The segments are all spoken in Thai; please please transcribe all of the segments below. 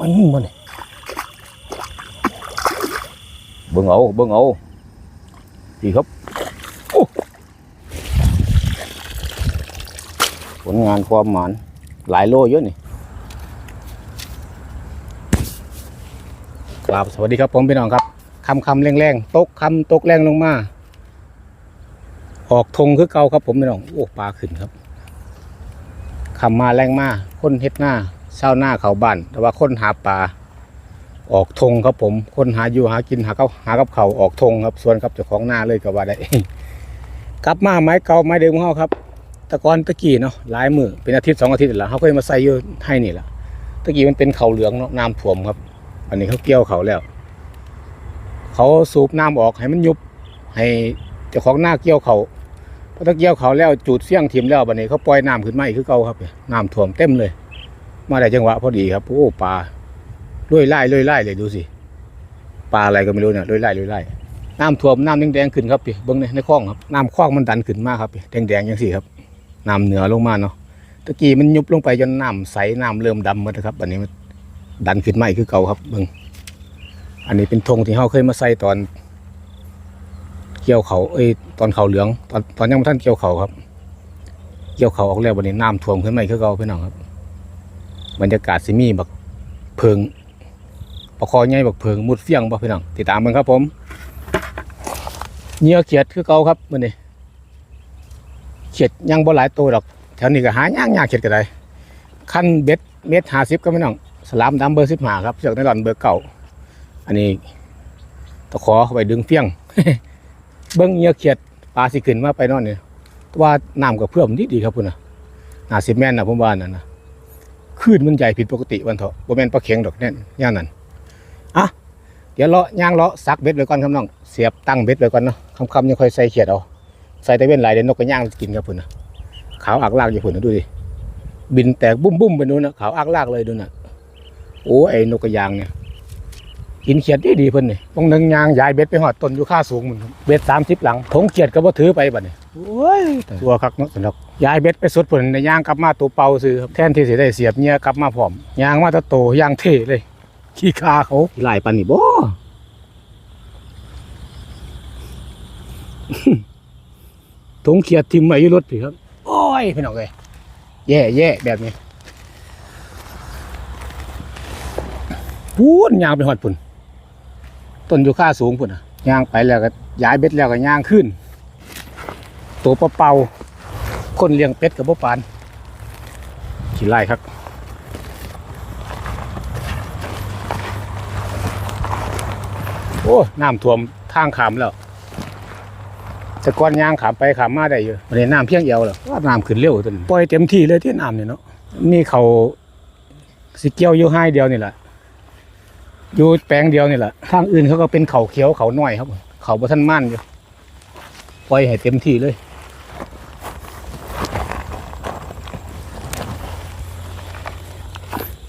มันนี่มันนี่เบิ่งเอาเบิ่งเอาดีครับโอ้ผลงานความหมานหลายโลเยอะนี่ครับสวัสดีครับผมพี่น้องครับคำคำแรงแรงๆตกคำตกแรงลงมา ออกธงคือเก่าครับผมพี่น้องโอ้ปลาขึ้นครับคำมาแรงมาคนเฮ็ดหน้า เช้าหน้าเขาบ้าน แต่ว่าค้นหาปลาออกธงครับผมค้นหาอยู่หากินหาเขาหากับเขาออกธงครับส่วนกับเจ้าของหน้าเลยก็ว่าได้กลับมาไม้เก่าไม้เดิมของเขาครับตะกอนตะกี้เนาะหลายมือเป็นอาทิตย์สองอาทิตย์แล้วเขาเคยมาใส่อยู่ให้นี่แหละตะกี้มันเป็นเขาเหลืองเนาะน้ำท่วมครับ อันนี้เขาเกี่ยวเขาแล้ว เขาสูบน้ำออกให้มันยุบให้เจ้าของหน้าเกี่ยวเขาพอตะเกี่ยวเขาแล้วจูดเสี้ยงทิมแล้วบัดนี้เขาปล่อยน้ำขึ้นมาอีกคือเก่าครับน้ำท่วมเต็มเลย มาได้จังหวะพอดีครับ โอ้ปลาลุยไล่ลุยไล่เลยดูสิ ปลาอะไรก็ไม่รู้เนี่ยลุยไล่ลุยไล่น้ำท่วมน้ำแดงๆขึ้นครับพี่เบิ้งในในคลองครับน้ำคลองมันดันขึ้นมากครับพี่แดงๆอย่างสี่ครับน้ำเหนือลงมาเนาะตะกี้มันยุบลงไปจนน้ำใสน้ำเริ่มดำหมดนะครับอันนี้มันดันขึ้นมาอีกคือเก่าครับเบิ้งอันนี้เป็นธงที่เขาเคยมาใส่ตอน เกี่ยวเขาเอ้ยตอนเขาเหลือง ตอนตอนยังไม่ท่านเกี่ยวเขาครับ เกี่ยวเขาออกแล้ววันนี้น้ำท่วมขึ้นมาอีกคือเก่าพี่น้องครับ บรรยากาศสิมีบักเพิงประคอใหญ่บักเพิงมุดเฟียงบ่พี่น้องติดตามมันครับผมเหยื่อเขียดคือเก่าครับมื้อนี้เขียดยังบ่หลายตัวดอก แถวนี้ก็หายากยากเขียดก็ได้คันเบ็ดเม็ด50ก็พี่น้องสลามดำเบอร์15ครับเสือกไนลอนเบอร์เก่าอันนี้ตะขอไปดึงเฟียง เบิ้งเหยื่อเขียดปลาสิขึ้นมาไปนอนนี่แต่ว่าน้ำก็เพิ่อมนิดดีครับพุ่นนะนาสิแม่นนะผมว่านั่นนะ คลื่นมันใหญ่ผิดปกติวันเถอะบ่แม่นปลาเข็งดอกแน่นย่างนั้นอะเดี๋ยวเลาะย่างเลาะซักเบ็ดไว้ก่อนครับน้องเสียบตั้งเบ็ดไว้ก่อนเนาะคำๆยังค่อยใส่เขียดเอาใส่แต่เว้นหลายเดี๋ยวนกก็ย่างกินครับพุ่นนะขาวอักลากอยู่พุ่นนะดูดิบินแตกบุ้มบุ้มๆไปนู่นนะขาวอักลากเลยดูน่ะโอ้ไอ้นกกระยางเนี่ยกินเขียดดีดีๆเพิ่นนี่ต้องนึงยางย้ายเบ็ดไปหอดต้นอยู่ค่าสูงมึงครับเบ็ดสามสิบหลังถงเขียดก็บ่ถือไปบัดนี้โอ้ยตัวคักเนาะสำหรับ ย้ายเบ็ดไปสุดผลในย่างกลับมาตัวเป่าซื้อครับแทนที่สิได้เสียบเงียกลับมาพร้อมย่างมาแตะโตย่างเท่เลย ขี้คาเขาหลายปันนี่บ่ถุงเขียดทิมไว้อยู่รถพี่ครับ โอ้ยพี่น้องเลยแย่แย่แบบนี้พูนย่างไปหอดพุ่นต้นอยู่ค่าสูงพุ่นอะย่างไปแล้วก็ย้ายเบ็ดแล้วก็ย่างขึ้น ตัวเป่าๆ คนเลี้ยงเป็ดกับบ่ปานขี้ไล่ครับโอ้น้ำท่วมทางขามแล้วแต่ก่อนยางขามไปขามมาได้อยู่วันนี้น้ำเพียงเอวแล้วว่าน้ำขึ้นเร็วจนปล่อยเต็มที่เลยที่น้ำเนี่ยเนาะนี่เขาสิเกี่ยวอยู่ให้เดียวนี่แหละอยู่แปลงเดียวนี่แหละทางอื่นเขาก็เป็นเขาเขียวเขาน้อยครับ เขาบ่ทันมั่นอยู่ปล่อยให้เต็มที่เลย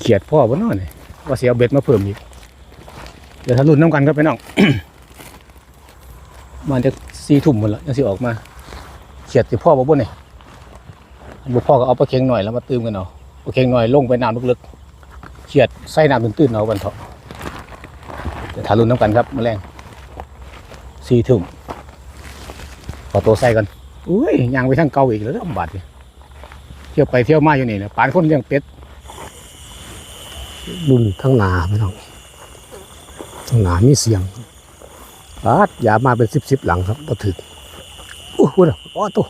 ขียดพ่อบ่นอนี่ว่าเสียเบ็ดมาเพิ่มอีกเดี๋ยวถ้ารุ่นน้ำกันก็ไปน้องมันจะสี่ทุ่มหมดแล้วยังสิออกมา เขียดสิพ่อบ่บ่นี่บ่พ่อก็เอาปลาเค็งหน่อยแล้วมาตื้มกันเอาปลาเค็งหน่อยลงไปน้ำลึกๆเขียดใส่น้ำตื้นๆเอาบันเถาะเดี๋ยวถ้ารุ่นน้ำกันครับมาแรงสี่ทุ่มขอตัวใส่กันอุ้ยยางไปทางเกาอีกแล้วลำบากเลยเที่ยวไปเที่ยวมาอยู่นี่นะปานคนเลี้ยงเป็ด ดุนทั้งหนาไม่ต้องทั้งหนามีเสียงอาดอย่ามาเป็นสิบสิบหลังครับก็ถึงโอ้โหนะอ้อตัว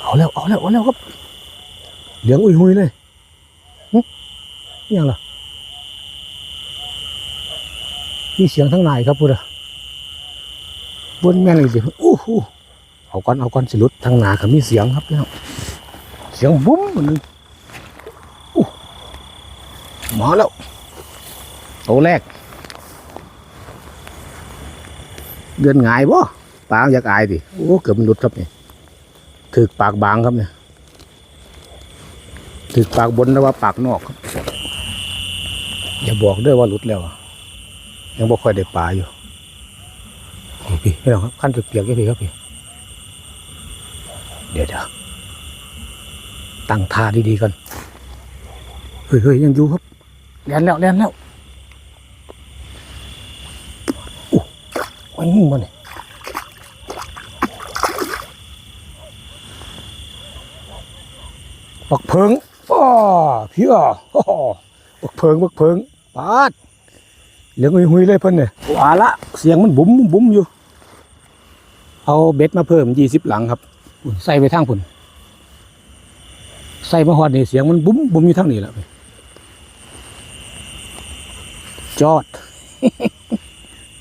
เอาแล้วเอาแล้วเอาแล้วครับเหลืองอุ้ยหุยเลยหึอิหยังล่ะมีเสียงทั้งนายครับพูดอะบนแม่นเลยสิโอ้โหเอาก่อนเอาก่อนสิลุดทั้งหนาก็มีเสียงครับพี่น้องเสียงบุ้มเหมือนนึง มาแล้วโตแรก เดือนหงายบ่ปากอยากอายดิ โอ้ เกือบมันหลุดครับนี่ถึกปากบางครับเนี่ยถึกปากบนแล้วว่าปากนอกครับ อย่าบอกด้วยว่าหลุดแล้วยังบ่ค่อยได้ปลาอยู่พี่พี่น้องครับขั้นเปียกๆพี่ครับพี่ เดี๋ยวเดี๋ยวตั้งท่าดีๆกันเฮ้ยเฮ้ยยังอยู่ครับ เลียนแล้วเลียนแล้วอู้มันยิงมันนี่บักเพิงอ้อพี่อ้อบักเพิงบักเพิงปาดเหลืองหุยๆเลยเพิ่นเนี่ยว่าละเสียงมันบุ๋มบุ๋มอยู่ เอาเบ็ดมาเพิ่มยี่สิบหลังครับใส่ไปทางพุ่นใส่มาหอดนี่เสียงมันบุ๋มบุ๋มอยู่ทางนี้แหละ ไปจอด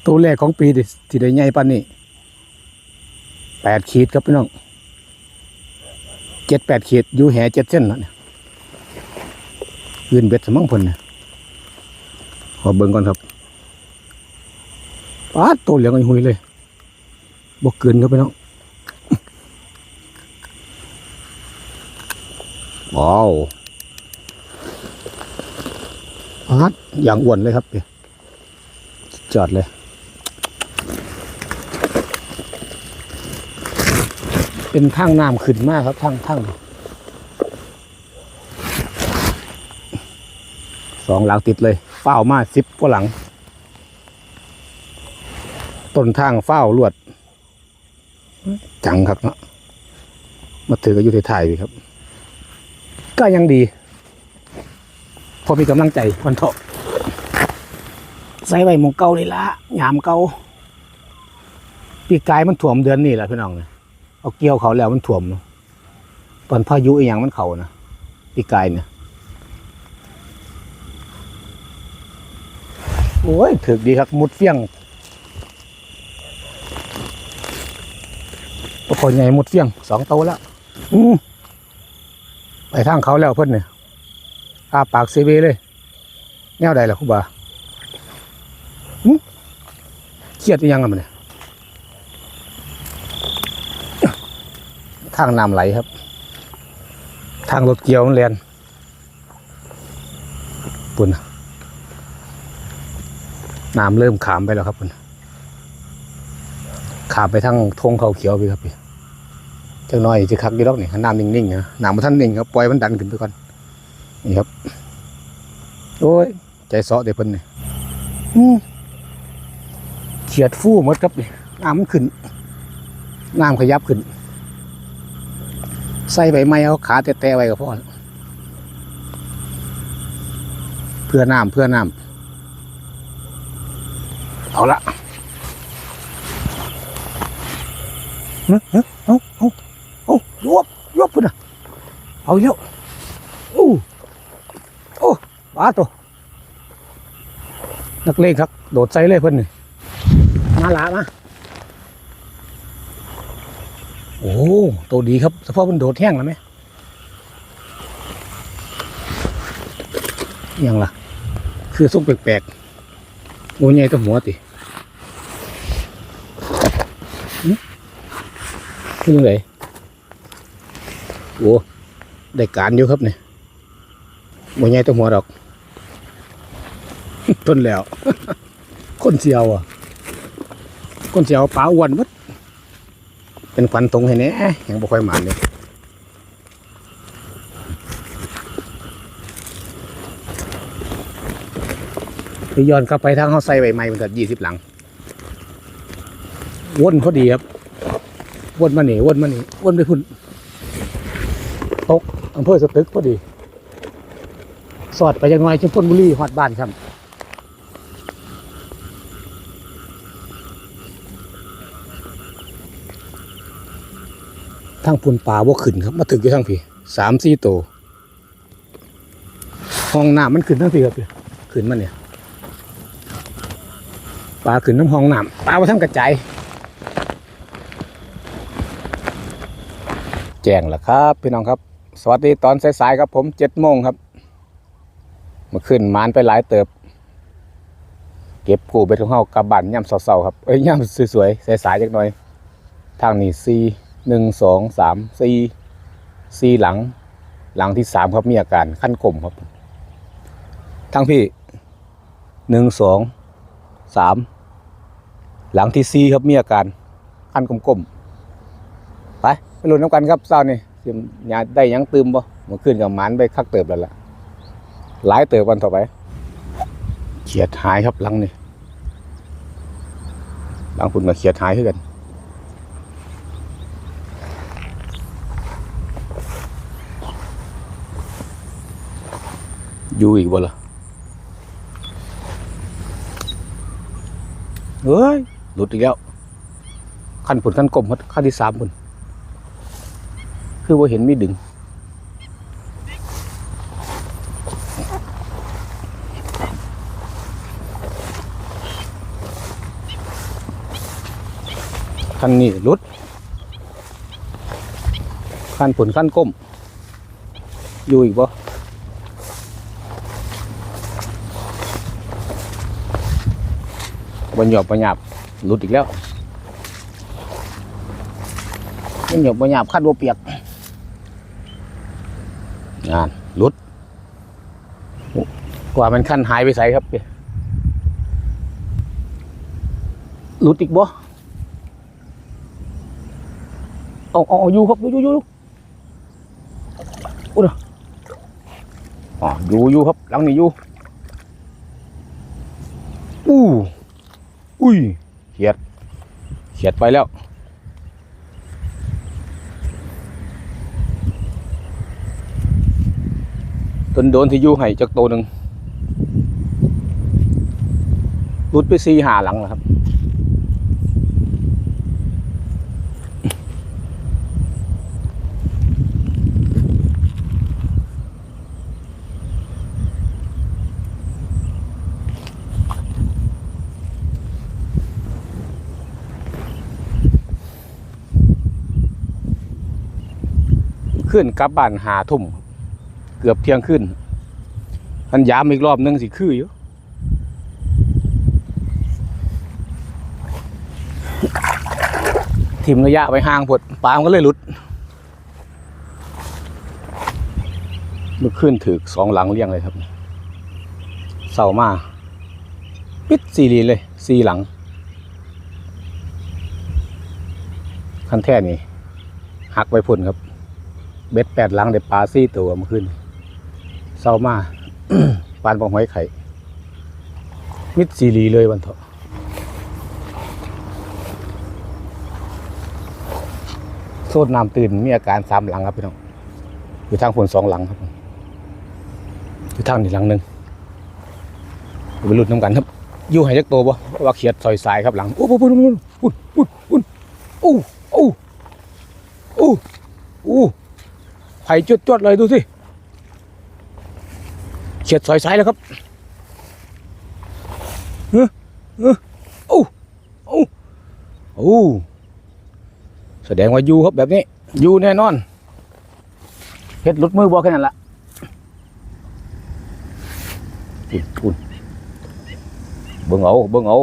ตัวแรกของปีที่ได้ใหญ่ปานนี้แปดขีดครับพี่น้องเจ็ดแปดขีดอยู่แห่เจ็ดเส้นแล้วเนี่ยยืนเบ็ดสมังพิ่นเนี่ยขอเบิ่งก่อนครับปาตัวเหลืองหุยเลยบกเกินครับพี่น้องว้าว พัดอย่างอ้วนเลยครับเพี่จอดเลย เป็นทางน้ำขึ้นมากครับทางทางสองหลังติดเลยเฝ้ามาสิบกว่าหลัง ต้นทางเฝ้าลวด จังครับเนาะมาถือก็อยู่ที่ไทยพี่ครับ ก็ยังดี พอมีกำลังใจวันเถาะใส่ไว้มองเก่าเลยละยามเก่าปีกายมันถ่วมเดือนนี่แหละพี่น้องเนี่ยเอาเกี่ยวเขาแล้วมันถ่วมเนาะตอนพายุอีหยังมันเขานะปีกายเนี่ยโอ้ยถึกดีครับมุดเฟี้ยงปคนใหญ่หมดเฟียงสองโตวแล้วไปทางเขาแล้วเพิ่อนเนี่ย อาปากเซเวเลยแนวใดล่ะครูบาหึเครียดอีหยังอะมันเนี่ยทางน้ำไหลครับ ทางรถเกี่ยวมันแลนปุ่นน้ำเริ่มขามไปแล้วครับปุ่นขามไปทางทงเขาเขียวไปครับพี่จังน้อยจะคักอยี่ดอกนี่น้ำนิ่งๆนะน้ำมันท่านนิ่งครับปล่อยมันดันขึ้นไปก่อน นี่ครับ โอ้ย ใจเสาะเดี๋ยวเพิ่นนี่อืมเฉียดฟู่หมดครับนี่น้ำขึ้น น้ำขยับขึ้น ใส่ใบไม้เอาขาแตะๆไว้ก็พอเพื่อน้ำเพื่อน้ำเอาละเฮ้ยเฮ้ยเอาเอาเอารวบรวบพุ่นน่ะเอาอีกแล้วโอ้โอ้ ปลาตัวนักเลงครับ โดดใส่เลยเพิ่อนนี่มาละมาโอ้ตัวดีครับเพาะมันโดดแห้งแล้วไหมยังล่ะ คือสุกแปลกๆโอ้ใหญ่ตัวหัวติคือยังไงโอ้ได้การอยู่ครับเนี่ยบ่ใหญ่ตัวหัวดอก ต้นแล้ว คนเสียวอะ คนเสียวปลาอ้วนมัดเป็นควันตรงให้แน่ยังบ่ค่อยหมานเลยไปย้อนกลับไปทางเขาใส่ใบไม้มันก็ยี่สิบหลังวนพอดีครับวนมาหนีวนมาหนีวนไปพุ่นตกอำเภอสตึกพอดี สอดไปยังไงชุมพลบุรีฮอดบ้านครับ ทางพุ่นป่าว่าขึ้นครับ มาถึงอยู่ทางพี่สามสี่ตัวห้องน้ำมันขึ้นทั้งพี่ครับพี่ขึ้นมันเนี่ยปลาขึ้นน้ำห้องน้ำปลามาทั้งกระจายแจ้งแล้วครับ พี่น้องครับ สวัสดีตอนสายๆครับผมเจ็ดโมงครับมาขึ้นมานไปหลายเติบ เก็บกูไปของเฮากลับบ้านย่ำเศร้าๆครับเอ้ยย่ำสวยๆสายๆจักหน่อย ทางนี้สี่ หนึ่งสองสามสี่สี่หลัง หลังที่สามครับมีอาการขั้นกลมครับทางพี่หนึ่งสองสามหลังที่สี่ครับมีอาการขั้นกลมๆไปไปลุ้นน้ำกันครับเช้านี่สิยาได้ยังตืมบ่เมื่อคืนกับหมันไปคักเติบแล้วล่ะหลายเติบวันต่อไปเขียดหายครับหลังนี่หลังพุ่นกับเขียดหายคือกัน อยู่อีกบ่ล่ะเฮ้ยหลุดอีกแล้วขั้นผลขั้นกลมครับขั้นที่สามผลคือว่าเห็นมีดึง ขั้นนี้หลุดขั้นผลขั้นก้มอยู่อีกบ่ บนหยอบบนหยาบหลุดอีกแล้วบนหยอบบนหยาบคัดบัวเปียกงานหลุด กว่ามันขั้นหายไปใส่ครับเปียหลุดอีกบ่เอาเอาเอาอยู่ครับอยู่อยู่อยู่อุ้ยอ๋ออยู่อยู่ครับหลังนี้อยู่อู้ อุ้ยเขียดเขียดไปแล้ว ต้นโดนที่อยู่ให้จากตัวหนึ่งรุดไปซีหาหลังแล้วครับ ขึ้นกลับบ้านหาทุ่มเกือบเที่ยงขึ้นอันยามอีกรอบนึงสิคืออยู่ทิมระยะไปห่างพดปลามก็เลยหลุดมันขึ้นถือสองหลังเรียงเลยครับเสามาปิดซีรีเลยซีหลังคันแท่นี่หักไปพุ่นครับ เบ็ดแปดหลังได้ปลาซี่ตัวเมาขึ้นเศร้ามาปานปองหอยไข่ มิดซีรีเลยวันเถอะโซดน้ำตื่นมีอาการสามหลังครับพี่น้องอยู่ทางผลสองหลังครับอยู่ทางนี่หลังหนึ่งไปหลุดน้ำกันครับอยู่หายจักโตวบ่ว่าเขียดซอยสายครับหลังโอ้โหปุ่นปุ่นปุ่นปุ่นปุ่นโอ้โอ้โอ้โอ้ ไผ่จวดจวดๆเลยดูสิเฉียดซอยซ้ายแล้วครับเฮ้อเฮ้อโอ้โอ้โอ้แสดงว่าอยู่ครับแบบนี้อยู่แน่นอนเฮ็ดหลุดมือบอแค่นั้นละอุ่นอุ่นเบิ่งเอาเบิ่งเอา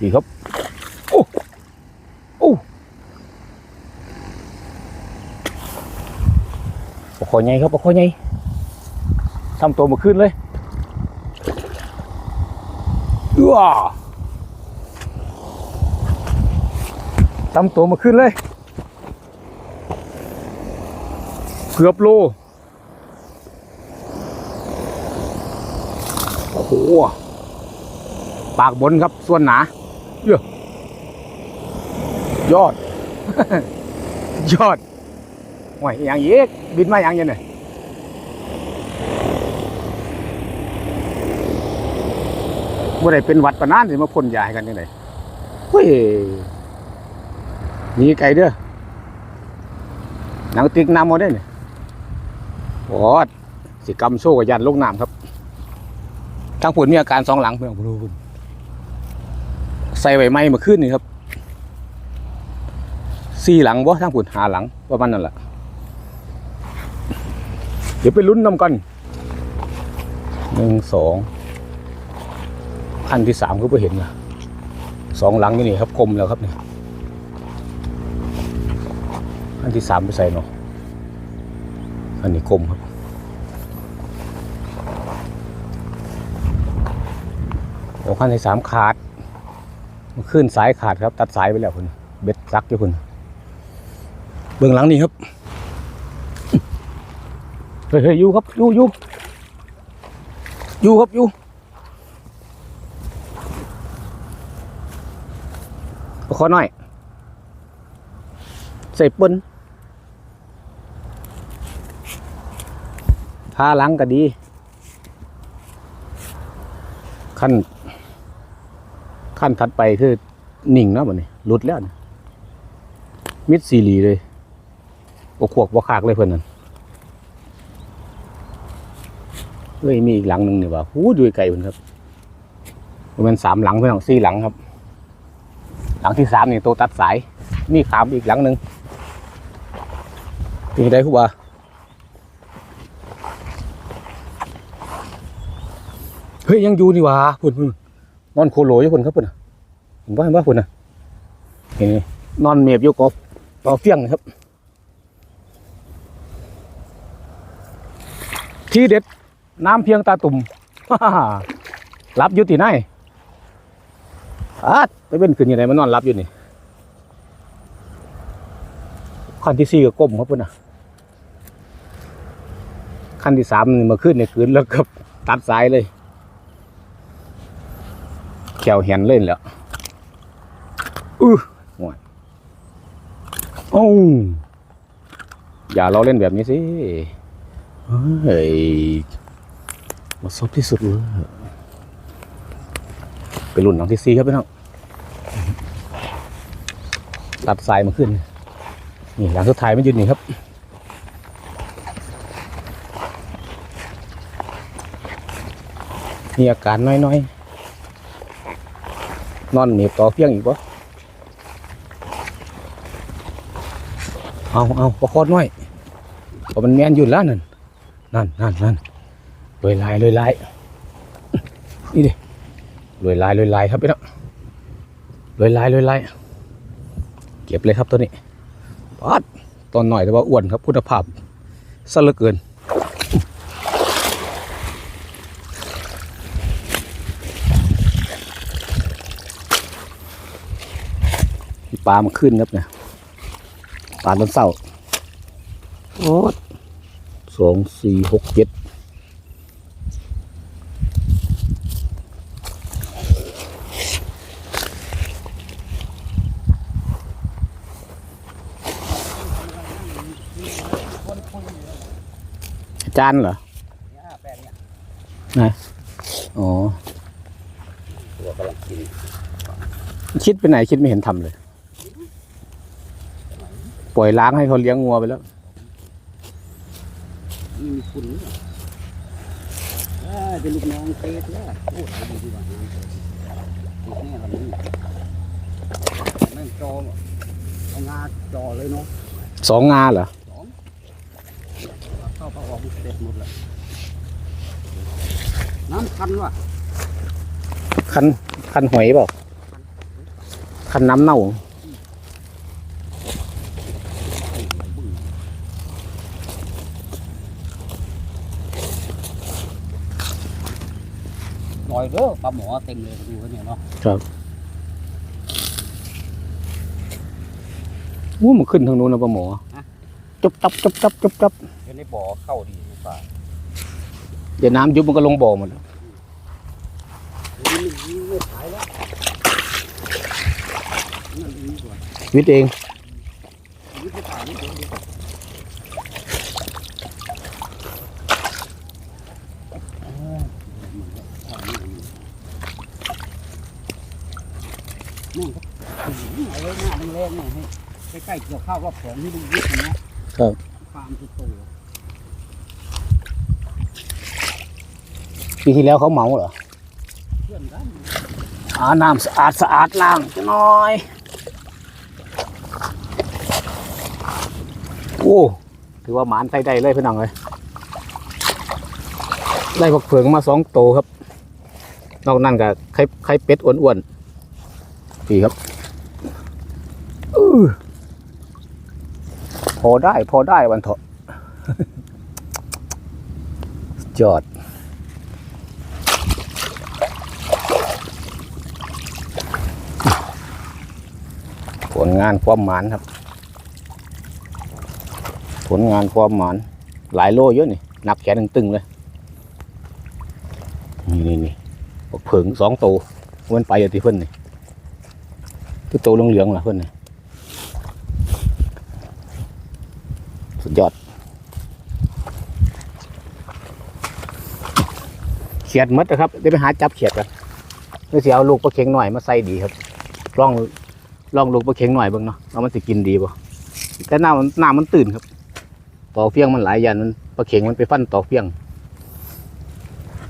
ดีครับ โอ้โอ้ ปลา คอใหญ่ครับปลาคอใหญ่ทำตัวมาขึ้นเลยว้าทำตัวมาขึ้นเลย เกือบโล โอ้โห ปากบนครับ ส่วนหนาเยอะยอด ยอด โอ้ยอย่างยีกบินมาอย่างเงี้ยเนี่ยบ่อได้เป็นวัดปานนานสิมาพ่นยาให้กันยังไงเฮ้ยหนีไกลเด้อหนังติ๊กน้ำมาได้เนี่ยโอ้สิกรรมโซ่กับยันลงน้ำครับทางผุนมีอาการสองหลังเพื่อนผมรู้คุณใส่ใบไม้มาขึ้นนี่ครับสี่หลังบ่ทางผุนหาหลังประมาณนั่นแหละ เดี๋ยวไปลุ้นนำกันหนึ่งสองขั้นที่สามก็ไปเห็นนะสองหลังอยู่นี่ครับคมแล้วครับเนี่ยขั้นที่สามไปใส่เนาะอันนี้คมครับโอ้ขั้นที่สามขาดขึ้นสายขาดครับ ตัดสายไปแล้วคุณเบ็ดซักอยู่คุณเบื้องหลังนี่ครับ เฮ้ยอยู่ครับอยู่อยู่อยู่ครับอยู่ขอหน่อย ใส่ปนพาล้างก็ดีขั้นขั้นถัดไปคือหนิ่งเนาะมัดนี่หลุดแล้วนะมิดซีรีเลยโอ้ขวกว่าคากเลยเพื่อนนั่น เฮ้ยมีอีกหลังหนึ่งนี่ว่าหูดูไกลเพื่อนครับประมาณสามหลังเพื่อนสี่หลังครับ หลังที่สามนี่ตัวตัดสายมีขามอีกหลังหนึ่งเป็นไงคุณว่าเฮ้ยยังอยู่นี่ว่าพุ่นนอนโคโลอยู่พุ่นครับพุ่นน่ะเห็นว่าเห็นว่าพุ่นนะเห็นไหมนอนเมียบอยู่กบต่อเฟี้ยงนะครับ ที่เด็ด น้ำเพียงตาตุ่มรับอยู่ที่ไหนอาไปเป็นขึ้นยังไงมันนอนรับอยู่นี่ขั้นที่สี่ก็ก้มครับพุ่นนะขั้นที่สามนี่มาขึ้นในคืนแล้วก็ตัดสายเลยแขวเห็นเล่นแล้วอือห่วยโอ้อย่าเราเล่นแบบนี้สิเฮ้ย มาซบที่สุดเลยไปรุ่นหลังที่สี่ครับพี่น้องตัดสายมาขึ้น นี่หลังสุดท้ายมันยืนนี่ครับมีอาการน้อยๆ นอนหนีบต่อเพียงอีกปะเอาเอาประคอดน้อยเพราะมันแมนอยู่แล้วนั่น นั่นนั่นนั่น ลอยลายลอยลายนี่ดิลอยลายลอยลายครับพี่น้องลอยลายลอยลายเก็บเลยครับตัวนี้ปัดตอนหน่อยแต่ว่าอ้วนครับคุณภาพซะเหลือเกินปลามันขึ้นครับเนี่ยปลาต้นเศร้าโอ้สองสี่หกเจ็ด จารย์เหรอไหนอ๋อตัวกำลังกินคิดไปไหนคิดไม่เห็นทำเลย ปล่อยล้างให้เขาเลี้ยงงัวไปแล้วนี่มีคุณเนี่ยเอ้ยเป็นลูกน้องเตะแล้วโอ้ยดีดีกว่าลูกแม่วันนี้แม่งจอเอางาจอเลยเนาะสองงาเหรอ เข้าเข้าออกเด็ดหมดเลยน้ำคันว่ะคันคันหอยเปล่าคันน้ำเน่าลอยเด้อปลาหมอเต็มเลยดูเขาเนี่ยเนาะอู้มันขึ้นทางนู้นนะปลาหมอ จุบจับจุบจับจุบจับเห็นในบ่อเข้าดีหรือเปล่าเดี๋ยวน้ำยุบมันก็ลงบ่อหมดแล้ววิทย์เองนี่ไม่ขายนี่เดี๋ยวเดี๋ยวนี่ก็เอาไว้หน้าแรงหน่อยให้ใกล้ๆเกี่ยวข้าวรอบสองนี่ดูยึดอย่างเงี้ย ครับฟาร์มสุดโตปีที่แล้วเขาเหมาเหรอเพื่อนกันอาน้ำสะอาดสะอาดล้างจะน้อย โอ้ถือว่าหมานใส่ได้เลยพี่น้องเลยได้ผักเผืองมาสองโตครับ นอกนั้นก็ไข่ไข่เป็ดอ้วนๆดีครับ อือ พอได้พอได้วันเถอะจอดผลงานความหมานครับ ผลงานความหมาน หลายโลเยอะนี่หนักแขนตึงๆเลย นี่นี่นี่บักเผิงสองตัวมันไปอยู่ที่เพิ่นนี่คือโตเหลืองๆล่ะเพื่อนน่ สุดยอด เขียดหมดนะครับเดี๋ยวไปหาจับเขียดกันเดี๋ยวสิเอาลูกปลาเข็งหน่อยมาใส่ดีครับลองลองลูกปลาเข็งหน่อยเบิ่งเนาะว่ามันสิกินดีบ่แต่หน้ำมันหน้ำมันตื่นครับต่อเฟียงมันหลายยันมันปลาเข็งมันไปฟันต่อเฟียง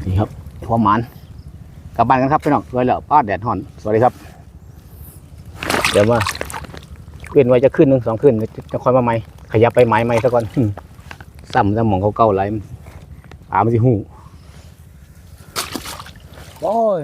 นี่ครับพอหมานกลับบ้านกันครับพี่น้องไว้แล้วป้าแดดห่อน สวัสดีครับ เดี๋ยวมาเว้นไว้จะขึ้นหนึ่งสองขึ้นจะคอยมาใหม่ ขยับไปไม้ใหม่ซะก่อนซ้ำซ้ำหมองเขาเก่าไรปลามันสิหูโอ้ย